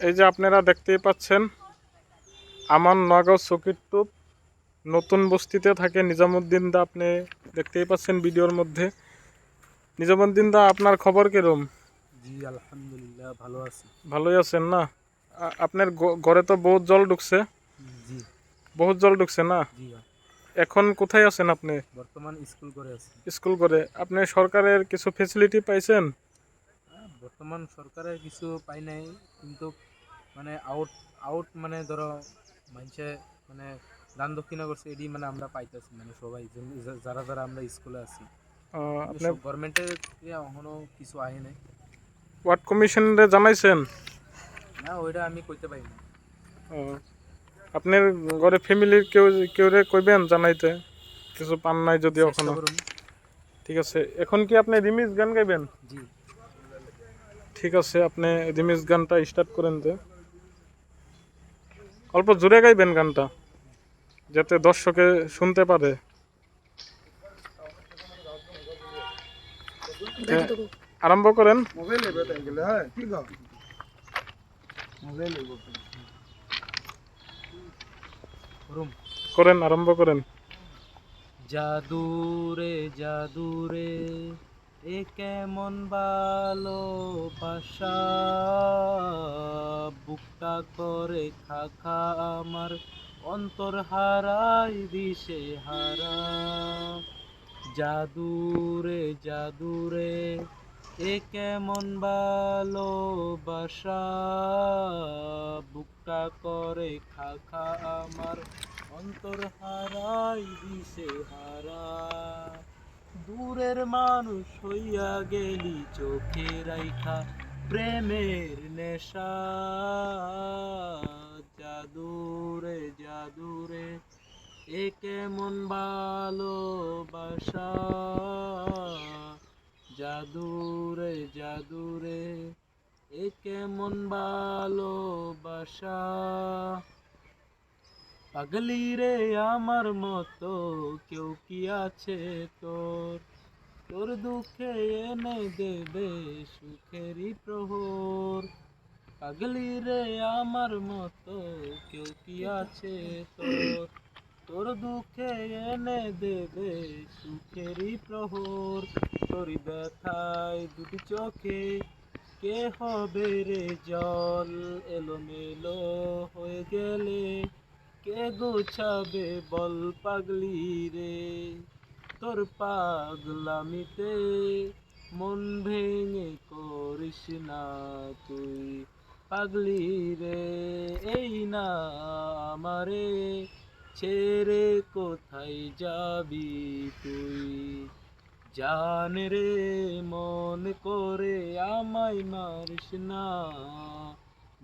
এই যে আপনারা দেখতেই পাচ্ছেন আমার নগাঁও চকির টুপ নতুন বস্তিতে থাকে। নিজামুদ্দিন দা আপনি দেখতেই পাচ্ছেন ভিডিওর মধ্যে। নিজামুদ্দিন দা আপনার খবর কিরম? জি আলহামদুলিল্লাহ ভালো আছি। ভালোই আছেন না? আপনার ঘরে তো বহুত জল ঢুকছে। জি। বহুত জল ঢুকছে না? জি এখন কোথায় আছেন আপনি? বর্তমান স্কুল করে আছি। স্কুল করে আপনি সরকারের কিছু ফেসিলিটি পাইছেন? বর্তমান সরকারের কিছু পাই নাই কিন্তু মানে আউট আউট মানে ধরো মানুষে মানে দান দক্ষিণা করছে এডি মানে আমরা পাইতেছি মানে সবাই যারা যারা আমরা স্কুলে আছি। আহ, আপনি গভর্নমেন্টের এখনও কিছু আহে নাই। ওয়ার্ড কমিশনরে জানাইছেন? না ওইটা আমি কইতে পারি না। আপনার ঘরে ফ্যামিলির কেউ কেউ রে কইবেন জানাইতে? কিছু পান নাই যদি এখনও? ঠিক আছে এখন কি আপনি রিমিক্স গান গাইবেন? জি। ঠিক আছে আপনি রিমিক্স গানটা স্টার্ট করেন যে। অল্প জোরে গাইবেন গানটা যাতে দর্শকে শুনতে পারে। আরম্ভ করেন। হ্যাঁ ঠিক আছে। মোবাইলে করুন। করেন আরম্ভ করেন। জাদুরে জাদুরে। কেমন ভালোবাসা? বুকটা করে খাখা আমার, অন্তর হারাই দিশে হারা। জাদুরে জাদুরে, এ কেমন ভালোবাসা? বুকটা করে খাখা আমার, অন্তর হারাই দিশে হারা। দূরের মানুষ হইয়া গেলি চোখে রাইখা প্রেমের নেশা। জাদুরে জাদুরে, এ কেমন ভালোবাসা? জাদুরে জাদুরে, এ কেমন ভালোবাসা? পাগলি রে আমার মতো কেউ কি আছে তোর? তোর দুঃখে এনে দেবে সুখেরই প্রহর। পাগলি রে আমার মতো কেউ কি আছে তোর? তোর দুঃখে এনে দেবে সুখেরই প্রহর। তোর ব্যথায় দুটি চোখে কে হবে রে জল? এলোমেলো হয়ে গেলে কে গোছাবে বল পাগলি রে? তোর পাগলামিতে মন ভেঙে করিস না তুই পাগলি রে। এই না আমারে ছেড়ে কোথায় যাবি তুই? জান রে, মন করে আমায় মারিস না।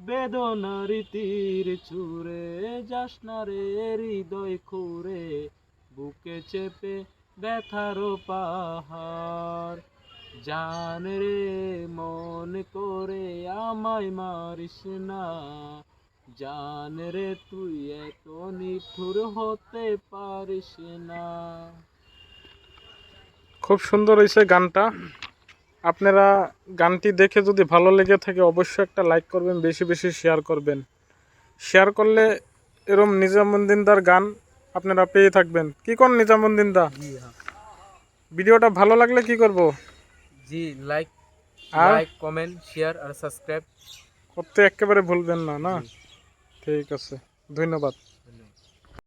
বেদনার তীর না রে হৃদয় খুঁড়ে। বুকে চেপে ব্যথার পাহাড়। জান রে, মন করে আমায় মারিস না। জান রে, তুই এত নিঠুর হতে পারিস না। খুব সুন্দর হয়েছে গানটা। আপনারা গানটি দেখে যদি ভালো লেগে থাকে অবশ্যই একটা লাইক করবেন বেশি বেশি শেয়ার করবেন। শেয়ার করলে এরম নিজামুদ্দিনদার গান আপনারা পেয়ে থাকবেন। কি কোন নিজামুদ্দিনদা হ্যাঁ। ভিডিওটা ভালো লাগলে কি করব? জি লাইক আর? লাইক কমেন্ট শেয়ার আর সাবস্ক্রাইব করতে একেবারে ভুলবেন না না? ঠিক আছে। ধন্যবাদ।